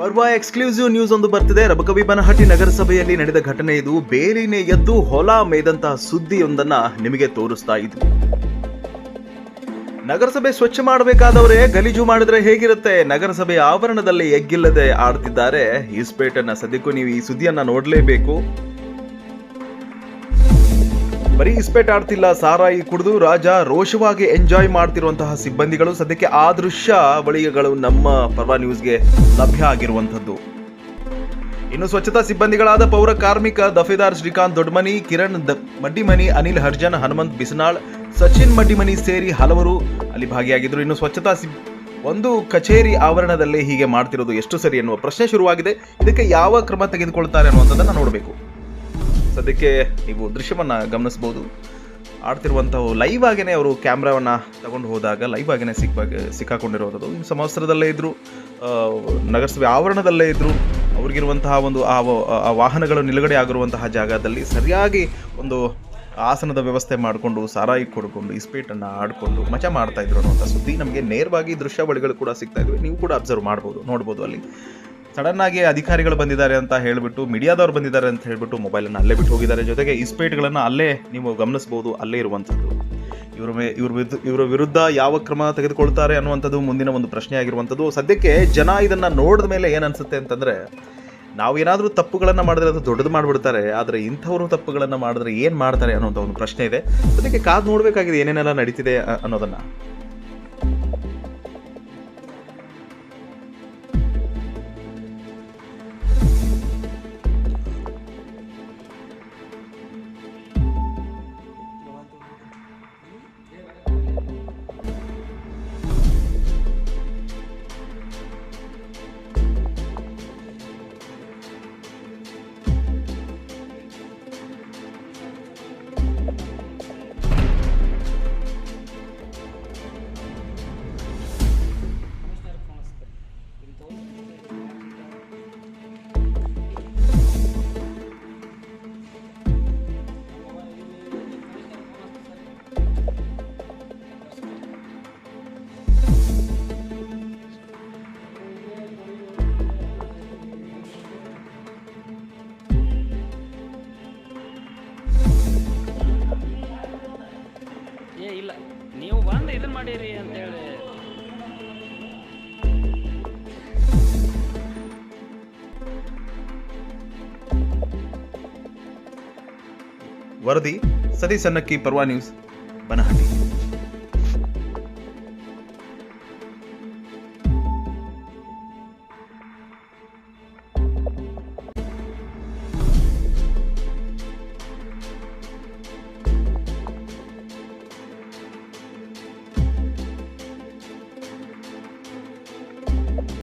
ಪರ್ವ exclusive news ಒಂದು ಬರ್ತಿದೆ. ರಬಕವಿ ಬನಹಟ್ಟಿ ನಗರಸಭೆಯಲ್ಲಿ ನಡೆದ ಘಟನೆ ಇದು. ಬೇಲಿನೇ ಎದ್ದು ಹೊಲ ಮೇದಂತಹ ಸುದ್ದಿಯೊಂದನ್ನ ನಿಮಗೆ ತೋರಿಸ್ತಾ ಇದ್ವಿ ನಗರಸಭೆ ಸ್ವಚ್ಛ ಮಾಡಬೇಕಾದವರೇ ಗಲೀಜು ಮಾಡಿದ್ರೆ ಹೇಗಿರುತ್ತೆ? ನಗರಸಭೆ ಆವರಣದಲ್ಲಿ ಎಗ್ಗಿಲ್ಲದೆ ಆಡ್ತಿದ್ದಾರೆ. ಈಸ್ಪೇಟನ್ನ ಸದ್ಯಕ್ಕೂ ನೀವು ಈ ಸುದ್ದಿಯನ್ನ ನೋಡಲೇಬೇಕು. ಬರೀ ಇಸ್ಪೇಟ್ ಆಡ್ತಿಲ್ಲ, ಸಾರಾಯಿ ಕುಡಿದು ರಾಜ ರೋಷವಾಗಿ ಎಂಜಾಯ್ ಮಾಡ್ತಿರುವಂತಹ ಸಿಬ್ಬಂದಿಗಳು ಸದ್ಯಕ್ಕೆ ಆ ದೃಶ್ಯ ಬಳಿಗೆಗಳು ನಮ್ಮ ಪರ್ವ ನ್ಯೂಸ್ಗೆ ಲಭ್ಯ ಆಗಿರುವಂಥದ್ದು. ಇನ್ನು ಸ್ವಚ್ಛತಾ ಸಿಬ್ಬಂದಿಗಳಾದ ಪೌರ ಕಾರ್ಮಿಕ ದಫೇದಾರ್ ಶ್ರೀಕಾಂತ್ ದೊಡ್ಮನಿ, ಕಿರಣ್ ದ ಮಡ್ಡಿಮನಿ, ಅನಿಲ್ ಹರ್ಜನ್, ಹನುಮಂತ್ ಬಿಸನಾಳ್, ಸಚಿನ್ ಮಡ್ಡಿಮನಿ ಸೇರಿ ಹಲವರು ಅಲ್ಲಿ ಭಾಗಿಯಾಗಿದ್ದರು. ಇನ್ನು ಸ್ವಚ್ಛತಾ ಸಿಬ್ ಒಂದು ಕಚೇರಿ ಆವರಣದಲ್ಲೇ ಹೀಗೆ ಮಾಡ್ತಿರೋದು ಎಷ್ಟು ಸರಿ ಎನ್ನುವ ಪ್ರಶ್ನೆ ಶುರುವಾಗಿದೆ. ಇದಕ್ಕೆ ಯಾವ ಕ್ರಮ ತೆಗೆದುಕೊಳ್ತಾರೆ ಅನ್ನುವಂಥದ್ದನ್ನು ನೋಡಬೇಕು. ಸದ್ಯಕ್ಕೆ ನೀವು ದೃಶ್ಯವನ್ನು ಗಮನಿಸ್ಬೋದು ಆಡ್ತಿರುವಂಥವು ಲೈವ್ ಆಗೇ ಅವರು ಕ್ಯಾಮ್ರಾವನ್ನು ತಗೊಂಡು ಹೋದಾಗ ಲೈವ್ ಆಗೇ ಸಿಕ್ಕ ಸಿಕ್ಕಾಕೊಂಡಿರೋದು ಇನ್ನು ಸಮವಸ್ತ್ರದಲ್ಲೇ ಇದ್ದರು ನಗರಸಭೆ ಆವರಣದಲ್ಲೇ ಇದ್ದರು ಅವ್ರಿಗಿರುವಂತಹ ಒಂದು ಆ ವಾಹನಗಳು ನಿಲುಗಡೆ ಆಗಿರುವಂತಹ ಜಾಗದಲ್ಲಿ ಸರಿಯಾಗಿ ಒಂದು ಆಸನದ ವ್ಯವಸ್ಥೆ ಮಾಡಿಕೊಂಡು, ಸಾರಾಯಿ ಕೊಡ್ಕೊಂಡು, ಇಸ್ಪೀಟನ್ನು ಆಡಿಕೊಂಡು ಮಜಾ ಮಾಡ್ತಾ ಇದ್ರು ಅನ್ನುವಂಥ ಸುದ್ದಿ ನಮಗೆ ನೇರವಾಗಿ ದೃಶ್ಯಾವಳಿಗಳು ಕೂಡ ಸಿಗ್ತಾ ಇದ್ವಿ. ನೀವು ಕೂಡ ಅಬ್ಸರ್ವ್ ಮಾಡ್ಬೋದು, ನೋಡ್ಬೋದು ಅಲ್ಲಿ. ಸಡನ್ ಆಗಿ ಅಧಿಕಾರಿಗಳು ಬಂದಿದ್ದಾರೆ ಅಂತ ಹೇಳಿಬಿಟ್ಟು, ಮೀಡಿಯಾದವ್ರು ಬಂದಿದ್ದಾರೆ ಅಂತ ಹೇಳ್ಬಿಟ್ಟು ಮೊಬೈಲನ್ನು ಅಲ್ಲೇ ಬಿಟ್ಟು ಹೋಗಿದ್ದಾರೆ. ಜೊತೆಗೆ ಇಸ್ಪೇಟ್ಗಳನ್ನು ಅಲ್ಲೇ ನೀವು ಗಮನಿಸಬಹುದು ಅಲ್ಲೇ ಇರುವಂಥದ್ದು. ಇವರ ಮೇ ಇವ್ರ ವಿರುದ್ಧ ಇವರ ವಿರುದ್ಧ ಯಾವ ಕ್ರಮ ತೆಗೆದುಕೊಳ್ತಾರೆ ಅನ್ನುವಂಥದ್ದು ಮುಂದಿನ ಒಂದು ಪ್ರಶ್ನೆ ಆಗಿರುವಂಥದ್ದು. ಸದ್ಯಕ್ಕೆ ಜನ ಇದನ್ನ ನೋಡಿದ ಮೇಲೆ ಏನು ಅನ್ಸುತ್ತೆ ಅಂತಂದ್ರೆ, ನಾವು ಏನಾದರೂ ತಪ್ಪುಗಳನ್ನು ಮಾಡಿದ್ರೆ ಅದು ದೊಡ್ಡದು ಮಾಡಿಬಿಡ್ತಾರೆ, ಆದರೆ ಇಂಥವರು ತಪ್ಪುಗಳನ್ನು ಮಾಡಿದ್ರೆ ಏನು ಮಾಡ್ತಾರೆ ಅನ್ನೋಂಥ ಒಂದು ಪ್ರಶ್ನೆ ಇದೆ. ಅದಕ್ಕೆ ಕಾದು ನೋಡಬೇಕಾಗಿದೆ ಏನೇನೆಲ್ಲ ನಡೀತಿದೆ ಅನ್ನೋದನ್ನ. ಇಲ್ಲ. ನೀವು ಬಂದು ಇದನ್ನ ಮಾಡಿರಿ ಅಂತೇಳಿ ವರದಿ ಸತೀಶ್ ಸನ್ನಕ್ಕಿ ಪರ್ವಾ ನ್ಯೂಸ್ ಬನಹಟ್ಟಿ.